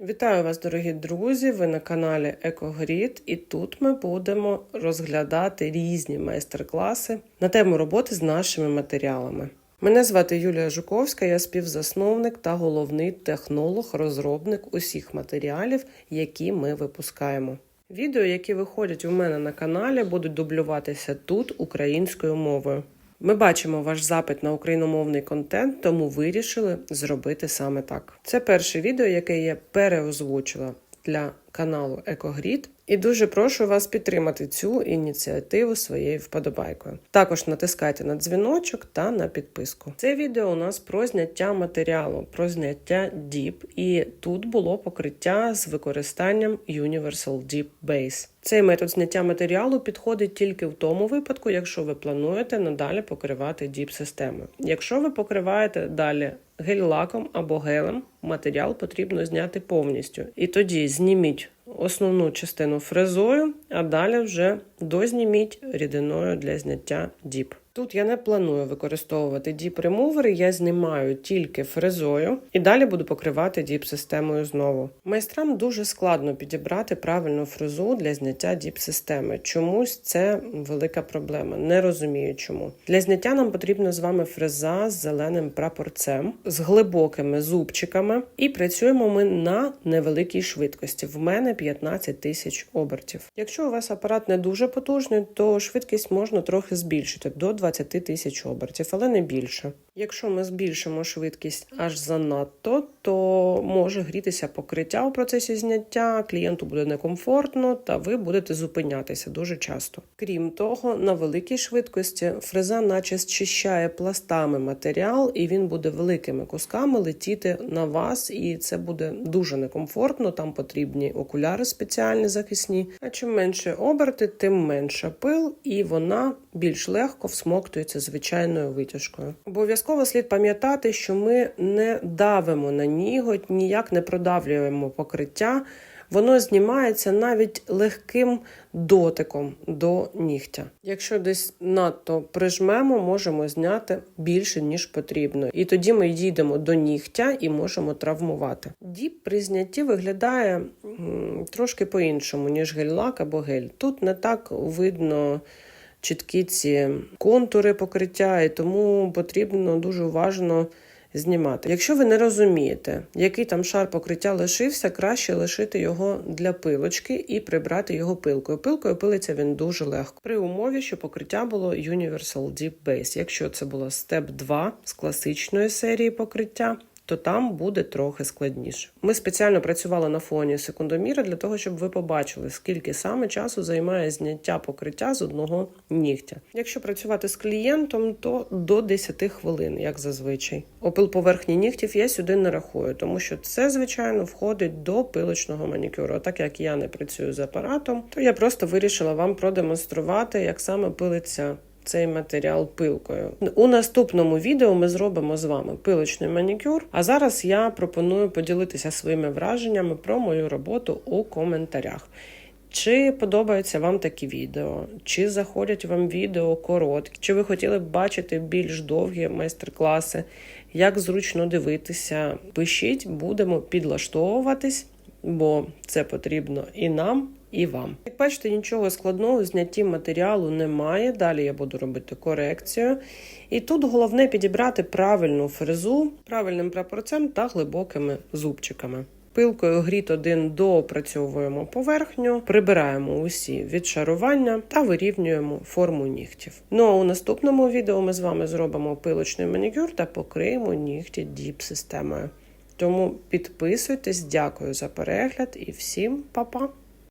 Вітаю вас, дорогі друзі! Ви на каналі Екогрід, і тут ми будемо розглядати різні майстер-класи на тему роботи з нашими матеріалами. Мене звати Юлія Жуковська, я співзасновник та головний технолог-розробник усіх матеріалів, які ми випускаємо. Відео, які виходять у мене на каналі, будуть дублюватися тут українською мовою. Ми бачимо ваш запит на україномовний контент, тому вирішили зробити саме так. Це перше відео, яке я переозвучила для каналу Екогрід. І дуже прошу вас підтримати цю ініціативу своєю вподобайкою. Також натискайте на дзвіночок та на підписку. Це відео у нас про зняття матеріалу, про зняття DIP, і тут було покриття з використанням Universal Deep Base. Цей метод зняття матеріалу підходить тільки в тому випадку, якщо ви плануєте надалі покривати діп системи. Якщо ви покриваєте далі гель-лаком або гелем, матеріал потрібно зняти повністю. І тоді зніміть основну частину фрезою, а далі вже дозніміть рідиною для зняття діп. Тут я не планую використовувати діп ремувери, я знімаю тільки фрезою і далі буду покривати діп системою знову. Майстрам дуже складно підібрати правильну фрезу для зняття діп системи. Чомусь це велика проблема. Не розумію чому. Для зняття нам потрібна з вами фреза з зеленим прапорцем, з глибокими зубчиками, і працюємо ми на невеликій швидкості. В мене 15 тисяч обертів. Якщо у вас апарат не дуже потужний, то швидкість можна трохи збільшити до 20 тисяч обертів, але не більше. Якщо ми збільшимо швидкість аж занадто, то може грітися покриття у процесі зняття, клієнту буде некомфортно, та ви будете зупинятися дуже часто. Крім того, на великій швидкості фреза наче зчищає пластами матеріал, і він буде великими кусками летіти на вас, і це буде дуже некомфортно. Там потрібні окуляри спеціальні захисні. А чим менше оберти, тим менше пил, і вона більш легко всмоктується звичайною витяжкою. Обов'язково слід пам'ятати, що ми не давимо на ніготь, ніяк не продавлюємо покриття. Воно знімається навіть легким дотиком до нігтя. Якщо десь надто прижмемо, можемо зняти більше ніж потрібно. І тоді ми дійдемо до нігтя і можемо травмувати. Діп при знятті виглядає трошки по-іншому, ніж гель-лак або гель. Тут не так видно чіткі ці контури покриття, і тому потрібно дуже уважно знімати. Якщо ви не розумієте, який там шар покриття лишився, краще лишити його для пилочки і прибрати його пилкою. Пилкою пилиться він дуже легко. При умові, що покриття було Universal Deep Base. Якщо це було Step 2 з класичної серії покриття, то там буде трохи складніше. Ми спеціально працювали на фоні секундоміра для того, щоб ви побачили, скільки саме часу займає зняття покриття з одного нігтя. Якщо працювати з клієнтом, то до 10 хвилин, як зазвичай. Опил поверхні нігтів я сюди не рахую, тому що це, звичайно, входить до пилочного манікюру. Так як я не працюю з апаратом, то я просто вирішила вам продемонструвати, як саме пилиться цей матеріал пилкою. У наступному відео ми зробимо з вами пилочний манікюр. А зараз я пропоную поділитися своїми враженнями про мою роботу у коментарях. Чи подобаються вам такі відео, чи заходять вам відео короткі, чи ви хотіли б бачити більш довгі майстер-класи, як зручно дивитися? Пишіть, будемо підлаштовуватись, бо це потрібно і нам, і вам. Як бачите, нічого складного в знятті матеріалу немає. Далі я буду робити корекцію. І тут головне підібрати правильну фрезу правильним прапорцем та глибокими зубчиками. Пилкою гріт 1 доопрацьовуємо поверхню, прибираємо усі відшарування та вирівнюємо форму нігтів. Ну а у наступному відео ми з вами зробимо пилочний манікюр та покриємо нігті діп-системою. Тому підписуйтесь, дякую за перегляд і всім па-па!